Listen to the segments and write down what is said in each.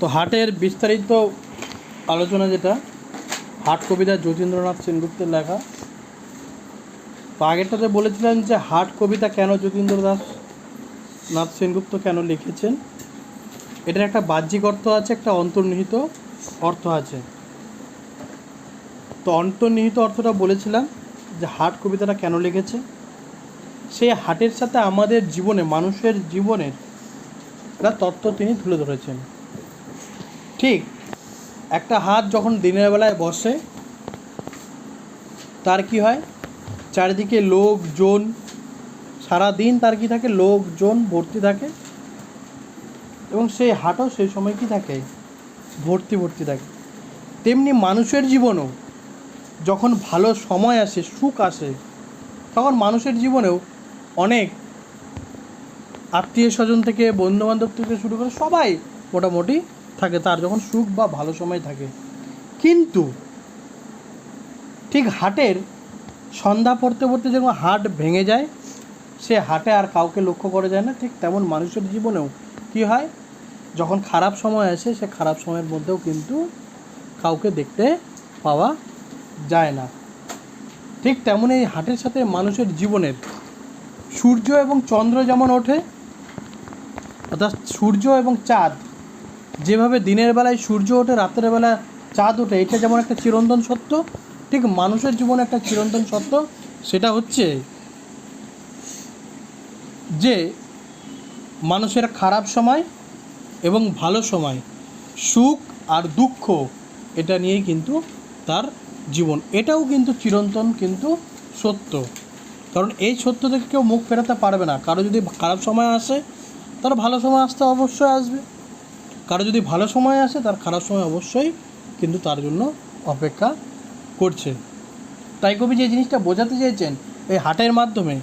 তো হাটের বিস্তারিত আলোচনা যেটা, হাট কবিতা যতীন্দ্রনাথ সেনগুপ্তের লেখা। তো আগেরটাতে বলেছিলেন যে হাট কবিতা কেন যতীন্দ্রনাথ, নাথ সেনগুপ্ত কেন লিখেছেন? এটার একটা বাহ্যিক অর্থ আছে, একটা অন্তর্নিহিত অর্থ আছে। তো অন্তর্নিহিত অর্থটা বলেছিলাম যে হাট কবিতাটা কেন লিখেছে? সেই হাটের সাথে আমাদের জীবনে, মানুষের জীবনের একটা তত্ত্ব তিনি তুলে ধরেছেন। ঠিক, একটা হাত যখন দিনের বেলায় বসে, তার কি হয়? চারিদিকে লোকজন সারা দিন তার কি থাকে? লোকজন ভর্তি থাকে এবং সেই হাটও সেই সময় কি থাকে? ভর্তি ভর্তি থাকে। তেমনি মানুষের জীবনও যখন ভালো সময় আসে, সুখ আসে, তখন মানুষের জীবনেও অনেক আত্মীয় স্বজন থেকে, বন্ধুবান্ধব থেকে শুরু করে সবাই মোটামুটি থাকে, তার যখন সুখ বা ভালো সময় থাকে। কিন্তু ঠিক হাটের সন্ধ্যা পড়তে পড়তে যখন হাট ভেঙে যায়, সে হাটে আর কাউকে লক্ষ্য করা যায় না। ঠিক তেমন মানুষের জীবনেও কি হয়, যখন খারাপ সময় আসে, সে খারাপ সময়ের মধ্যেও কিন্তু কাউকে দেখতে পাওয়া যায় না। ঠিক তেমনই এই হাটের সাথে মানুষের জীবনের সূর্য এবং চন্দ্র যেমন ওঠে, অর্থাৎ সূর্য এবং চাঁদ যেভাবে দিনের বেলায় সূর্য ওঠে, রাতের বেলা চাঁদ ওঠে, এটা যেমন একটা চিরন্তন সত্য, ঠিক মানুষের জীবনে একটা চিরন্তন সত্য, সেটা হচ্ছে যে মানুষের খারাপ সময় এবং ভালো সময়, সুখ আর দুঃখ, এটা নিয়েই কিন্তু তার জীবন। এটাও কিন্তু চিরন্তন কিন্তু সত্য। কারণ এই সত্য থেকে কেউ মুখ ফেরাতে পারবে না। কারও যদি খারাপ সময় আসে, তার ভালো সময় আসতে অবশ্যই আসবে। কারও যদি ভালো সময় আসে, তার খারাপ সময় অবশ্যই কিন্তু তার জন্য অপেক্ষা করছে। তাই কবি যে জিনিসটা বোঝাতে চেয়েছেন, এই হাটের মাধ্যমে,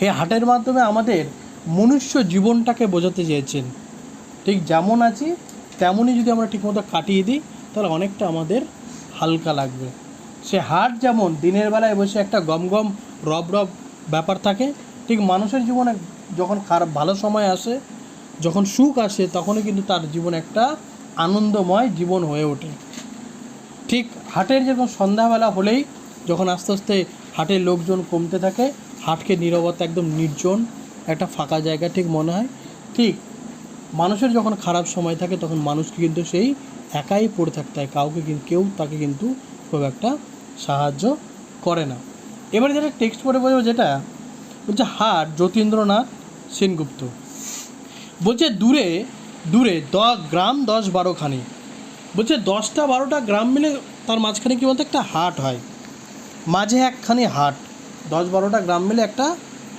এই হাটের মাধ্যমে আমাদের মনুষ্য জীবনটাকে বোঝাতে চেয়েছেন। ঠিক যেমন আছি, তেমনই যদি আমরা ঠিকমতো কাটিয়ে দিই, তাহলে অনেকটা আমাদের হালকা লাগবে। সে হাট যেমন দিনের বেলায় বসে একটা গম গম রব রব ব্যাপার থাকে, ঠিক মানুষের জীবনে যখন খারাপ, ভালো সময় আসে যখন সুখ আসে, তখনই কিন্তু তার জীবন একটা আনন্দময় জীবন হয়ে ওঠে। ঠিক হাটের যেরকম সন্ধ্যাবেলা হলেই যখন আস্তে আস্তে হাটের লোকজন কমতে থাকে, হাটকে নীরবতা একদম নির্জন, একটা ফাঁকা জায়গা ঠিক মনে হয়। ঠিক মানুষের যখন খারাপ সময় থাকে, তখন মানুষকে কিন্তু সেই একাই পড়ে থাকতে হয়। কাউকে কিন্তু কেউ তাকে কিন্তু খুব একটা সাহায্য করে না। এবারে যেটা টেক্সট পড়ে বোঝাবো যেটা, বলছে হাট, যতীন্দ্রনাথ সেনগুপ্ত। বলছে, দূরে দূরে, দ, গ্রাম দশ বারোখানি বলছে, দশটা বারোটা গ্রাম মিলে তার মাঝখানে কী বলতো, একটা হাট হয়। মাঝে একখানি হাট। দশ বারোটা গ্রাম মিলে একটা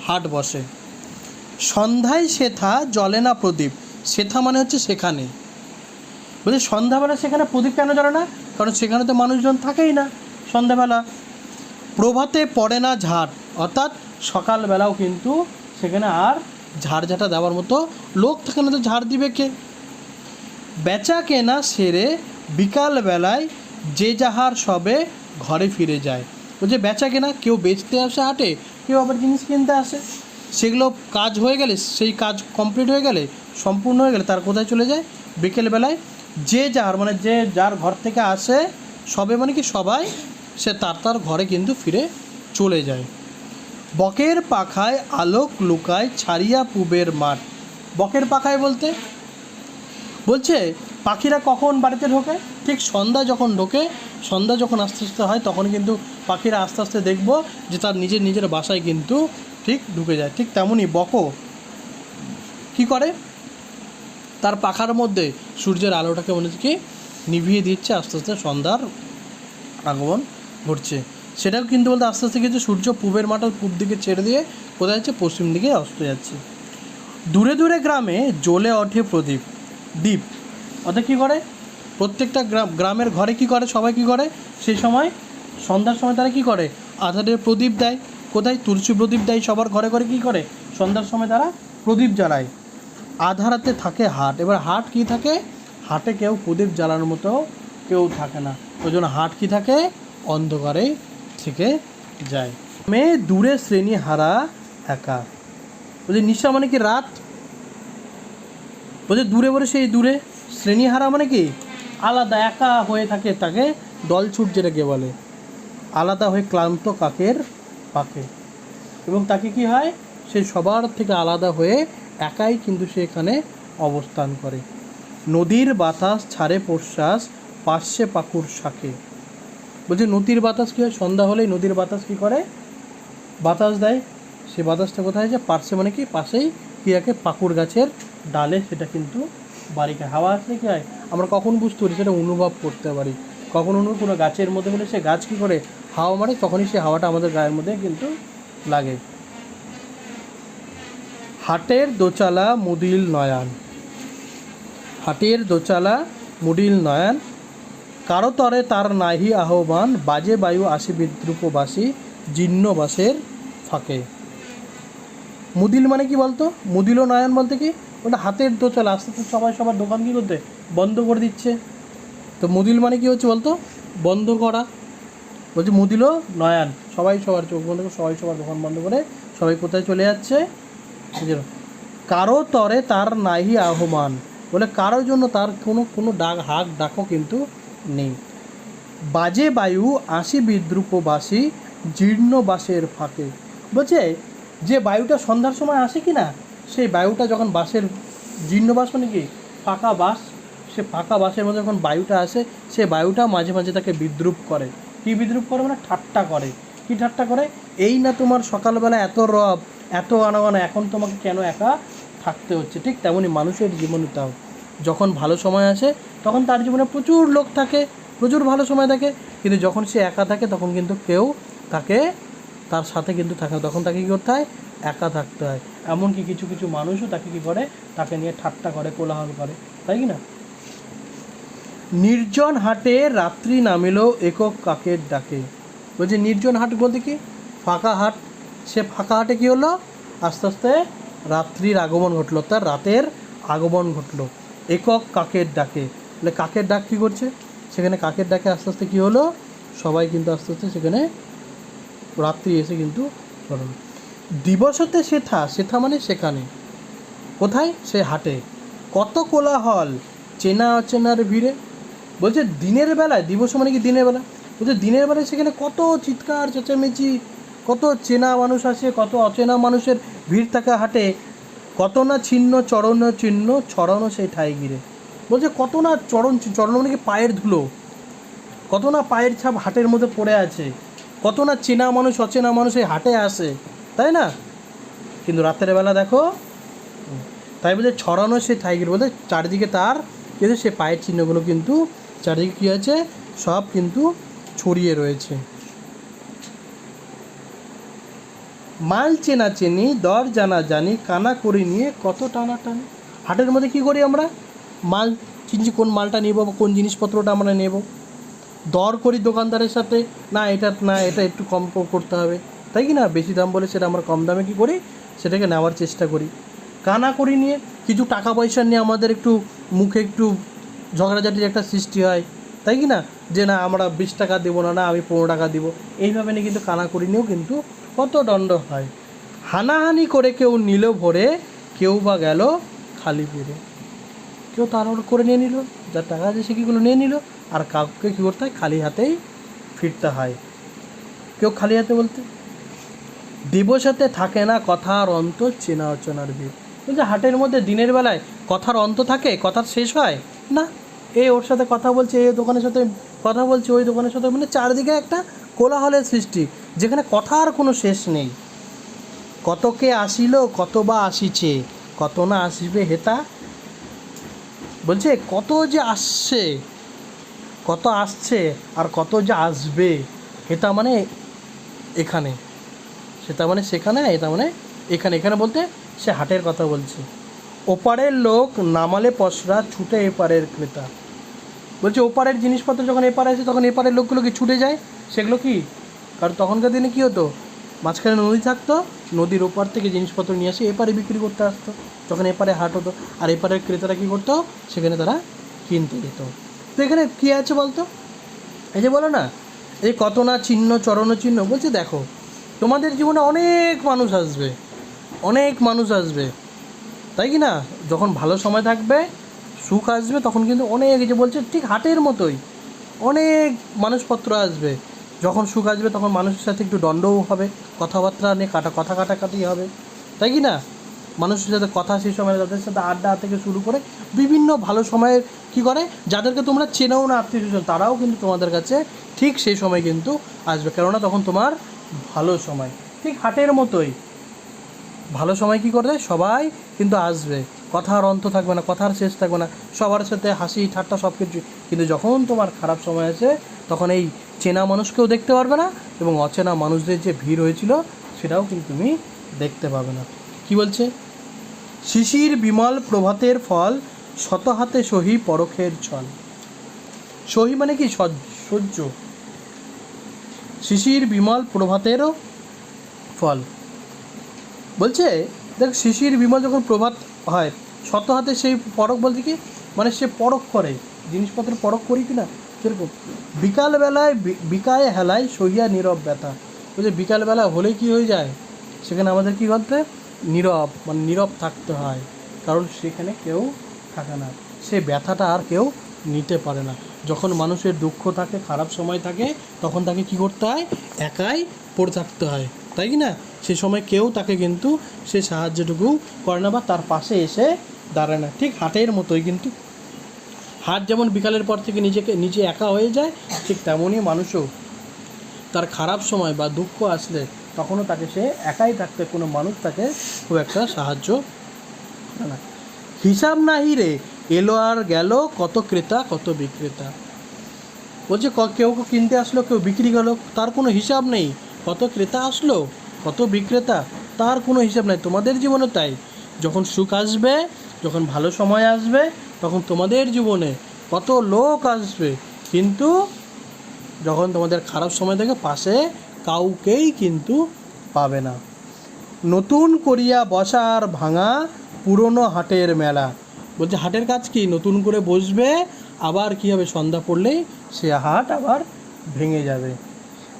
হাট বসে। সন্ধ্যায় সেথা জলে না প্রদীপ? সেথা মানে হচ্ছে সেখানে। বলছে, সন্ধ্যাবেলা সেখানে প্রদীপ কেন জ্বলে না? কারণ সেখানে তো মানুষজন থাকেই না সন্ধ্যাবেলা। প্রভাতে পড়ে না ঝাট অর্থাৎ সকালবেলাও কিন্তু সেখানে আর ঝাড় ঝাঁটা দেওয়ার মতো লোক থাকে না তো ঝাড় দিবে কে? বেচা কেনা সেরে বিকালবেলায় যে যাহার সবে ঘরে ফিরে যায়। বলছে বেচা কেনা, কেউ বেচতে আসে হাটে, কেউ আবার জিনিস কিনতে আসে। সেগুলো কাজ হয়ে গেলে, সেই কাজ কমপ্লিট হয়ে গেলে, সম্পূর্ণ হয়ে গেলে তার কোথায় চলে যায়? বিকেলবেলায় যে যার মানে যে যার ঘর থেকে আসে, সবে মানে কি সবাই, সে তার তার ঘরে কিন্তু ফিরে চলে যায়। বকের পাখায় আলোক লুকায় ছাড়িয়া পুবের মাঠ। বকের পাখায় বলতে? বলছে, পাখিরা কখন বাড়িতে ঢোকে? ঠিক সন্ধ্যা যখন ঢোকে, সন্ধ্যা যখন আস্তে আস্তে হয়, তখন কিন্তু পাখিরা আস্তে আস্তে দেখব যে তার নিজের নিজের বাসায় কিন্তু ঠিক ঢুকে যায়। ঠিক তেমনই বকও কি করে? তার পাখার মধ্যে সূর্যের আলোটাকে মনে কি নিভিয়ে দিচ্ছে, আস্তে আস্তে সন্ধ্যার আগমন ঘটছে। সেটাও কিন্তু বলতে আস্তে আস্তে কিন্তু সূর্য পূবের মাঠাল পূব দিকে ছেড়ে দিয়ে কোথায় যাচ্ছে? পশ্চিম দিকে অস্ত যাচ্ছে। দূরে দূরে গ্রামে জ্বলে ওঠে প্রদীপ। দ্বীপ। অর্থাৎ কী করে? প্রত্যেকটা গ্রাম গ্রামের ঘরে কি করে? সবাই কি করে? সেই সময়, সন্ধ্যার সময় তারা কি করে? আধারের প্রদীপ দেয়। কোথায়? তুলসী প্রদীপ দেয় সবার ঘরে ঘরে কি করে? সন্ধ্যার সময় তারা প্রদীপ জ্বালায়। আধারাতে থাকে হাট। এবার হাট কি থাকে? হাটে কেউ প্রদীপ জ্বালানোর মতো কেউ থাকে না। ওই জন্য হাট কি থাকে? অন্ধকারেই থেকে যায়। মেয়ে দূরে শ্রেণি হারা একা। বলছি, নিশা মানে কি রাত? বলছে, দূরে বলে সেই দূরে। শ্রেণীহারা মানে কি? আলাদা, একা হয়ে থাকে তাকে দলছুট যেটাকে বলে। আলাদা হয়ে ক্লান্ত কাকের পাকে। এবং তাকে কি হয়? সে সবার থেকে আলাদা হয়ে একাই কিন্তু সে এখানে অবস্থান করে। নদীর বাতাস, ছাড়ে প্রশ্বাস পার্শ্বে পাকুর শাকে। বলছে, নদীর বাতাস কী হয়? সন্ধ্যা হলেই নদীর বাতাস কী করে? বাতাস দেয়। সে বাতাসটা কোথায় যে পার্শ্বে মানে কি? পাশেই কী রাখে পাকুর গাছের ডালে, সেটা কিন্তু বাড়িকে হাওয়া আসলে কী হয়? আমরা কখন বুঝতে পারি? সেটা অনুভব করতে পারি। কখন অনুভব? কোনো গাছের মধ্যে হলে সে গাছ কী করে? হাওয়া মারে, তখনই সে হাওয়াটা আমাদের গায়ের মধ্যে কিন্তু লাগে। হাটের দোচালা মুদিল নয়ান। হাটের দোচালা মুডিল নয়ান কারও তরে তার নাহি আহ্বান, বাজে বায়ু আসি বিদ্রুপবাসী জীর্ণবাসের ফাঁকে। মুদিল মানে কি বলতো? মুদিল নয়ন বলতে কি? ওটা হাতের দোচালা আস্তে আস্তে সবাই সবার দোকান কী করতে? বন্ধ করে দিচ্ছে। তো মুদিল মানে কি হচ্ছে বলতো? বন্ধ করা। বলছে মুদিল নয়ন, সবাই সবার চোখ বন্ধ করে, সবাই সবার দোকান বন্ধ করে সবাই কোথায় চলে যাচ্ছে? কারও তরে তার নাহি আহ্বান। বলে কারোর জন্য তার কোনো কোনো ডাক, হাক ডাকও কিন্তু নেই। বাজে বায়ু আসি বিদ্রুপবাসী জীর্ণ বাসের ফাঁকে। বলছে, যে বায়ুটা সন্ধ্যার সময় আসে কি না সেই বায়ুটা যখন বাসের জীর্ণ বাস মানে কি, ফাঁকা বাস সে ফাঁকা বাসের মধ্যে যখন বায়ুটা আসে, সে বায়ুটা মাঝে মাঝে তাকে বিদ্রুপ করে। কি বিদ্রুপ করে মানে ঠাট্টা করে। কি ঠাট্টা করে? এই না তোমার সকালবেলা এত রব, এত আনাগোনা, এখন তোমাকে কেন একা থাকতে হচ্ছে? ঠিক তেমনই মানুষের জীবনে তাও যখন ভালো সময় আসে, তখন তার জীবনে প্রচুর লোক থাকে, প্রচুর ভালো সময় থাকে। কিন্তু যখন সে একা থাকে, তখন কিন্তু কেউ তাকে, তার সাথে কিন্তু থাকে তখন তাকে কী করতে হয়? একা থাকতে হয়। এমনকি কিছু কিছু মানুষও তাকে কী করে? তাকে নিয়ে ঠাট্টা করে, কোলাহল করে। তাই কি না? নির্জন হাটে রাত্রি নামিল একক কাকের ডাকে। বলছে, নির্জন হাট বলতে কি? ফাঁকা হাট। সে ফাঁকা হাটে কি হলো? আস্তে আস্তে রাত্রির আগমন ঘটলো। তার রাতের আগমন ঘটলো। একক কাকের ডাকে। বলে কাকের ডাক কী করছে? সেখানে কাকের ডাকে আস্তে আস্তে কী হলো? সবাই কিন্তু আস্তে আস্তে সেখানে রাত্রি এসে কিন্তু করল দিবসতে সেথা সেথা মানে সেখানে। কোথায়? সে হাটে। কত কোলাহল। চেনা অচেনার ভিড়ে। বলছে দিনের বেলায়, দিবস মানে কি দিনের বেলা? বলছে দিনের বেলায় সেখানে কত চিৎকার, চেঁচামেচি, কত চেনা মানুষ আছে কত অচেনা মানুষের ভিড় থাকা হাটে। কত না ছিন্ন, চরণ চিহ্ন ছড়ানো সেই ঠাই ঘিরে। বলছে, কত না চরণ চরণ মানে কি পায়ের ধুলো? কত না পায়ের ছাপ হাটের মধ্যে পড়ে আছে? কত না চেনা মানুষ, অচেনা মানুষ এই হাটে আসে? তাই না? কিন্তু রাতের বেলা দেখো, তাই বলছে, ছড়ানো সে টাইগার বলতে চারিদিকে তার, কিন্তু সে পায়ের চিহ্নগুলো কিন্তু চারিদিকে কী আছে সব কিন্তু ছড়িয়ে রয়েছে। মাল চেনা চেনি, দর জানা জানি, কানা করে নিয়ে কত টানা টানি? হাটের মধ্যে কি করি আমরা? মাল চিনছি কোন মালটা নেব বা কোন জিনিসপত্রটা আমরা নেব। দর করি দোকানদারের সাথে, না, এটা না, এটা একটু কম কম করতে হবে। তাই কি না? বেশি দাম বলে সেটা আমরা কম দামে কী করি? সেটাকে নেওয়ার চেষ্টা করি। কানা করি নিয়ে কিছু টাকা পয়সা নিয়ে আমাদের একটু মুখে একটু ঝগড়াঝাটির একটা সৃষ্টি হয়। তাই কি না? যে না, আমরা বিশ টাকা দেবো না না, আমি পনেরো টাকা দিব। এইভাবে নিয়ে কিন্তু কানা করি নিয়েও কিন্তু কত দণ্ড হয়? হানাহানি করে কেউ নিল ভরে, কেউ বা গেল খালি পেরে কেউ তাড়াহুড়ো করে নিয়ে নিল, যার টাকা আছে সে কীগুলো নিয়ে নিল, আর কাউকে কী করতে হয়? খালি হাতেই ফিরতে হয়। কেউ খালি হাতে বলতে? দিবসাতে থাকে না কথার অন্ত, চেনা অচেনার ভিড়। বলছে হাটের মধ্যে দিনের বেলায় কথার অন্ত থাকে কথার শেষ হয়? না। এ ওর সাথে কথা বলছে এই দোকানের সাথে কথা বলছে, ওই দোকানের সাথে মানে চারদিকে একটা কোলাহলের সৃষ্টি। যেখানে কথার কোনো শেষ নেই। কতকে আসিল কত বা আসিছে, কত না আসিবে হেতা বলছে, কত যে আসছে, কত আসছে আর কত যে আসবে এটা মানে এখানে। সেটা মানে সেখানে এটা মানে এখানে। এখানে বলতে সে হাটের কথা বলছে। ওপারের লোক নামালে পশরা ছুটে এপারের ক্রেতা। বলছে, ওপারের জিনিসপত্র যখন এপারে আসে, তখন এপারের লোকগুলো কি ছুটে যায়? সেগুলো কি? কারণ তখনকার দিনে কী হতো? মাঝখানে নদী থাকতো, নদীর ওপার থেকে জিনিসপত্র নিয়ে আসে এপারে বিক্রি করতে আসতো। যখন এপারে হাট হতো, আর এপারের ক্রেতারা কী করতো? সেখানে তারা কিনতে যেত। তো এখানে কী আছে বলতো? এই যে বলো না, এই কত না চিহ্ন, চরণ চিহ্ন, বলছে দেখো, তোমাদের জীবনে অনেক মানুষ আসবে, অনেক মানুষ আসবে। তাই কি না? যখন ভালো সময় থাকবে, সুখ আসবে, তখন কিন্তু অনেক যে বলছে ঠিক হাটের মতোই অনেক মানুষপত্র আসবে। যখন সুখ আসবে তখন মানুষের সাথে একটু দণ্ডও হবে, কথাবার্তা নিয়ে কাটা, কথা কাটাকাটি হবে। তাই কি না? মানুষের সাথে কথা সেই সময় তাদের সাথে আড্ডা থেকে শুরু করে বিভিন্ন ভালো সময়ের কি করে? যাদেরকে তোমরা চেনাও না, আত্মীয় স্বজন, তারাও কিন্তু তোমাদের কাছে ঠিক সেই সময় কিন্তু আসবে। কেননা তখন তোমার ভালো সময়। ঠিক হাটের মতোই। ভালো সময় কি করবে? সবাই কিন্তু আসবে। কথার অন্ত থাকবে না, কথার শেষ থাকবে না। সবার সাথে হাসি, ঠাট্টা সব কিছু কিন্তু যখন তোমার খারাপ সময় আছে তখন এই চেনা মানুষকেও দেখতে পারবে না এবং অচেনা মানুষদের যে ভিড় হয়েছিল সেটাও কিন্তু তুমি দেখতে পাবে না। কি বলছে? শিশির বিমল প্রভাতের ফল শত হাতে সহি পরখের ছল। সহি মানে কি? সহ্য। শিশির বিমল প্রভাতেরও ফল। বলছে, দেখ, শিশির বিমল যখন প্রভাত হয়, শত হাতে সেই পরক বলতে কি? মানে সে পরক করে। জিনিসপত্র পরক করি কি না সেরকম বিকালবেলায় বিকায় হেলায় সহিয়া নীরব ব্যথা। বলছে বিকালবেলা হলেই কি হয়ে যায়? সেখানে আমাদের কি করতে নীরব মানে নীরব থাকতে হয়। কারণ সেখানে কেউ থাকে না। সে ব্যথাটা আর কেউ নিতে পারে না। যখন মানুষের দুঃখ থাকে, খারাপ সময় থাকে, তখন তাকে কি করতে হয়? একাই পড়ে থাকতে হয়। তাই কি না? সে সময় কেউ তাকে কিন্তু সে সাহায্যটুকু করে না বা তার পাশে এসে দাঁড়ায় না। ঠিক হাটের মতোই কিন্তু হাট যেমন বিকালের পর থেকে নিজেকে, নিজে একা হয়ে যায়, ঠিক তেমনই মানুষও। তার খারাপ সময় বা দুঃখ আসলে তখনও তাকে সে একাই থাকতে, কোনো মানুষ তাকে খুব একটা সাহায্য করে না। হিসাব নাহি রে এলো আর গেল, কত ক্রেতা, কত বিক্রেতা। বলছে কেউ কেউ কিনতে আসলো, কেউ বিক্রি গেলো তার কোনো হিসাব নেই। কত ক্রেতা আসলো, কত বিক্রেতা, তার কোনো হিসাব নেই। তোমাদের জীবনে তাই। যখন সুখ আসবে যখন ভালো সময় আসবে, তখন তোমাদের জীবনে কত লোক আসবে। কিন্তু যখন তোমাদের খারাপ সময় থেকে, পাশে কাউকেই কিন্তু পাবে না। নতুন করিয়া বসার ভাঙা পুরনো হাটের মেলা। বলছে, হাটের কাজ কি? নতুন করে বসবে, আবার কি হবে? সন্ধ্যা পড়লেই সে হাট আবার ভেঙে যাবে।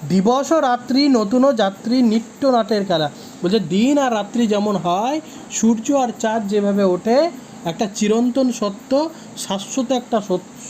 দিবস ও রাত্রি, নতুন ও যাত্রী, নিত্য নাটের খেলা। বলছে, দিন আর রাত্রি যেমন হয়, সূর্য আর চাঁদ যেভাবে ওঠে, একটা চিরন্তন সত্য, শাশ্বত একটা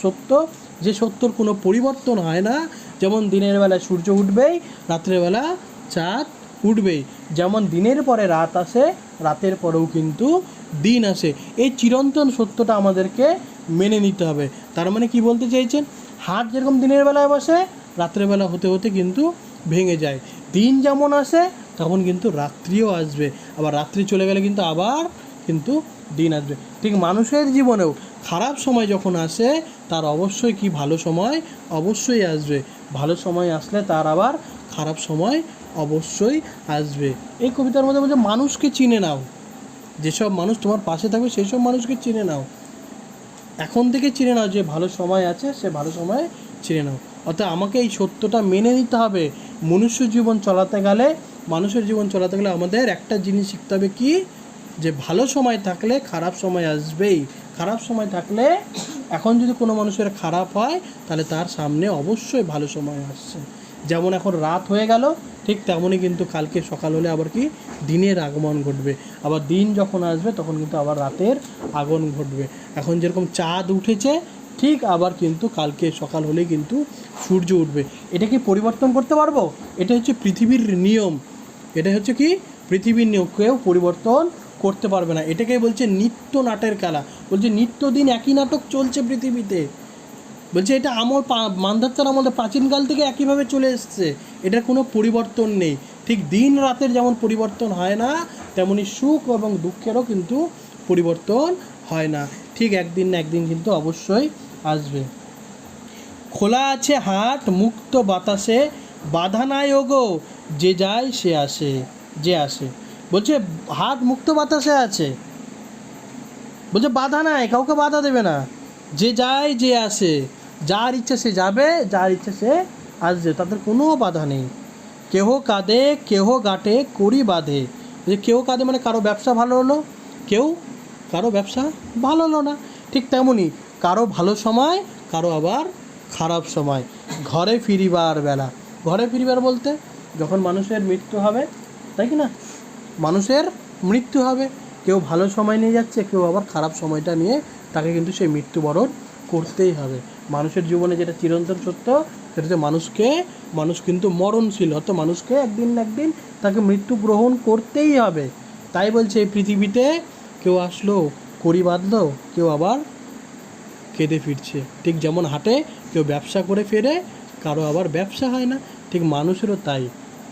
সত্য, যে সত্যর কোনো পরিবর্তন হয় না। যেমন দিনের বেলা সূর্য উঠবেই, রাত্রের বেলা চাঁদ উঠবেই। যেমন দিনের পরে রাত আসে, রাতের পরেও কিন্তু দিন আসে। এই চিরন্তন সত্যটা আমাদেরকে মেনে নিতে হবে। তার মানে কি বলতে চাইছেন? হাট যেরকম দিনের বেলায় বসে রাত্রেবেলা হতে হতে কিন্তু ভেঙে যায়। দিন যেমন আসে তখন কিন্তু রাত্রিও আসবে। আবার রাত্রি চলে গেলে কিন্তু আবার কিন্তু দিন আসবে। ঠিক মানুষের জীবনেও খারাপ সময় যখন আসে, তার অবশ্যই কি ভালো সময়? অবশ্যই আসবে। ভালো সময় আসলে তার আবার খারাপ সময় অবশ্যই আসবে। এই কবিতার মধ্যে বলছে, মানুষকে চিনে নাও। যেসব মানুষ তোমার পাশে থাকবে সেই সব মানুষকে চিনে নাও। এখন থেকে চিনে নাও যে ভালো সময় আছে, সে ভালো সময় চিনে নাও। অর্থাৎ আমাকে এই সত্যটা মেনে নিতে হবে। মনুষ্য জীবন চলাতে গেলে, মানুষের জীবন চলাতে গেলে আমাদের একটা জিনিস শিখতে হবে কি? যে ভালো সময় থাকলে খারাপ সময় আসবেই। খারাপ সময় থাকলে এখন যদি কোনো মানুষের খারাপ হয়, তাহলে তার সামনে অবশ্যই ভালো সময় আসছে। যেমন এখন রাত হয়ে গেল, ঠিক তেমনই কিন্তু কালকে সকাল হলে আবার কি? দিনের আগমন ঘটবে। আবার দিন যখন আসবে, তখন কিন্তু আবার রাতের আগমন ঘটবে। এখন যেরকম চাঁদ উঠেছে ঠিক আবার কিন্তু কালকে সকাল হলেই কিন্তু সূর্য উঠবে। এটা কি পরিবর্তন করতে পারব? এটা হচ্ছে পৃথিবীর নিয়ম। এটা হচ্ছে কি? পৃথিবীর নিয়ম। কেউ পরিবর্তন করতে পারবে না। এটাকে বলছে নিত্য নাটের খেলা। বলছে নিত্যদিন একই নাটক চলছে পৃথিবীতে। বলছে এটা আমল মান্ধাত্তার আমলে প্রাচীনকাল থেকে একইভাবে চলে এসছে। এটার কোনো পরিবর্তন নেই। ঠিক দিন রাতের যেমন পরিবর্তন হয় না, তেমনি সুখ এবং দুঃখেরও কিন্তু পরিবর্তন হয় না। ঠিক একদিন না একদিন কিন্তু অবশ্যই আসবে। খোলা আছে হাট, মুক্ত বাতাসে, বাধা নাই ওগো, যে যায় সে আসে, যে আসে। বলছে, হাট মুক্ত বাতাসে আছে। বলছে, বাধা নাই, কাউকে বাধা দেবে না। যে যায়, যে আসে। যার ইচ্ছা সে যাবে, যার ইচ্ছা সে আসবে, তাদের কোনো বাধা নেই। কেহ কাঁদে, কেহ গাটে করি বাঁধে। যে কেউ কাঁদে মানে কারও ব্যবসা ভালো হলো, কেউ কারও ব্যবসা ভালো হলো না। ঠিক তেমনই কারও ভালো সময়, কারও আবার খারাপ সময়। ঘরে ফিরিবার বেলা। ঘরে ফিরিবার বলতে যখন মানুষের মৃত্যু হবে, তাই কি না? মানুষের মৃত্যু হবে। কেউ ভালো সময় নিয়ে যাচ্ছে, কেউ আবার খারাপ সময়টা নিয়ে তাকে কিন্তু সেই মৃত্যুবরণ করতেই হবে। মানুষের জীবনে যেটা চিরন্তন সত্য, সেটা হচ্ছে মানুষকে, মানুষ কিন্তু মরণশীল অত মানুষকে একদিন না একদিন তাকে মৃত্যু গ্রহণ করতেই হবে। তাই বলছে এই পৃথিবীতে কেউ আসলো করি বাঁধলো, কেউ আবার কেঁদে ফিরছে। ঠিক যেমন হাটে, কেউ ব্যবসা করে ফেরে, কারও আবার ব্যবসা হয় না। ঠিক মানুষেরও তাই।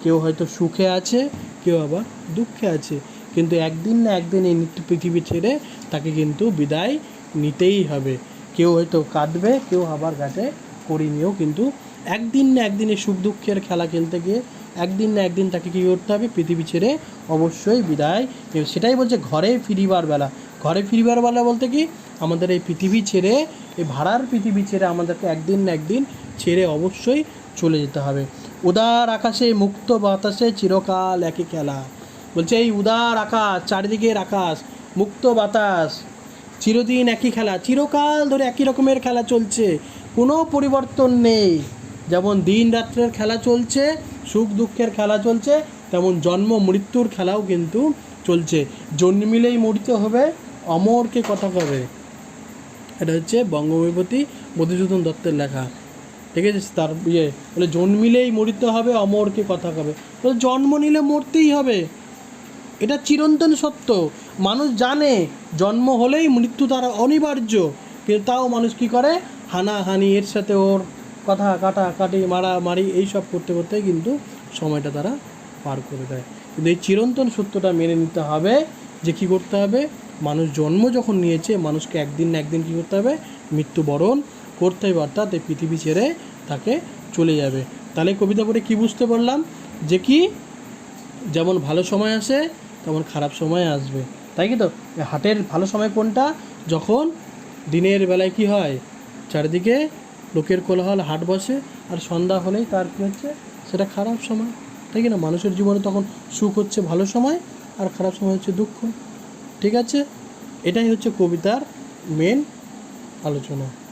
কেউ হয়তো সুখে আছে, কেউ আবার দুঃখে আছে। কিন্তু একদিন না একদিন এই নিত্য পৃথিবী ছেড়ে তাকে কিন্তু বিদায় নিতেই হবে। কেউ হয়তো কাঁদবে, কেউ আবার ঘাটে করি নিয়েও কিন্তু একদিন না একদিন এই সুখ দুঃখের খেলা খেলতে গিয়ে একদিন না একদিন তাকে কী করতে হবে? পৃথিবী ছেড়ে অবশ্যই বিদায়। সেটাই বলছে ঘরে ফিরিবার বেলা। ঘরে ফিরিবার বেলা বলতে কি? আমাদের এই পৃথিবী ছেড়ে, এই ভাড়ার পৃথিবী ছেড়ে আমাদেরকে একদিন না একদিন ছেড়ে অবশ্যই চলে যেতে হবে। উদার আকাশে মুক্ত বাতাসে চিরকাল একই খেলা। বলছে এই উদার আকাশ, চারিদিকের আকাশ, মুক্ত বাতাস, চিরদিন একই খেলা। চিরকাল ধরে একই রকমের খেলা চলছে। কোনো পরিবর্তন নেই। যেমন দিন রাত্রের খেলা চলছে, সুখ দুঃখের খেলা চলছে, তেমন জন্ম মৃত্যুর খেলাও কিন্তু চলছে। জন্মিলেই মরিতে হবে, অমরকে কথা কবে? এটা হচ্ছে বঙ্গবিভূতি মধুসূদন দত্তের লেখা। ঠিক আছে, তার ইয়ে বলে জন্মিলেই মরিতে হবে, অমরকে কথা কবে? বলে জন্ম নিলে মরতেই হবে। এটা চিরন্তন সত্য। মানুষ জানে, জন্ম হলেই মৃত্যু তার অনিবার্য। কিন্তু তাও মানুষ কি করে? হানাহানি এর সাথে ওর কথা, কাটা, কাটি, মারা, মারি এইসব করতে করতে কিন্তু সময়টা তারা পার করে দেয়। কিন্তু এই চিরন্তন সত্যটা মেনে নিতে হবে যে কি করতে হবে? মানুষ জন্ম যখন নিয়েছে, মানুষকে একদিন না একদিন কী করতে হবে? মৃত্যুবরণ করতে হবে, অর্থাৎ এই পৃথিবী ছেড়ে তাকে চলে যাবে। তাহলে কবিতা পড়ে কী বুঝতে পারলাম? যে কি? যেমন ভালো সময় আসে, তেমন খারাপ সময় আসবে। তাই কি তো? হাটের ভালো সময় কোনটা? যখন দিনের বেলায় কি হয়? চারিদিকে লোকের কোলাহল, হাট বসে, আর সন্ধ্যা হলেই তার কী হচ্ছে? সেটা খারাপ সময়। তাই কি না? মানুষের জীবনে তখন সুখ হচ্ছে ভালো সময়, আর খারাপ সময় হচ্ছে দুঃখ। ঠিক আছে? এটাই হচ্ছে কবিতার মেন আলোচনা।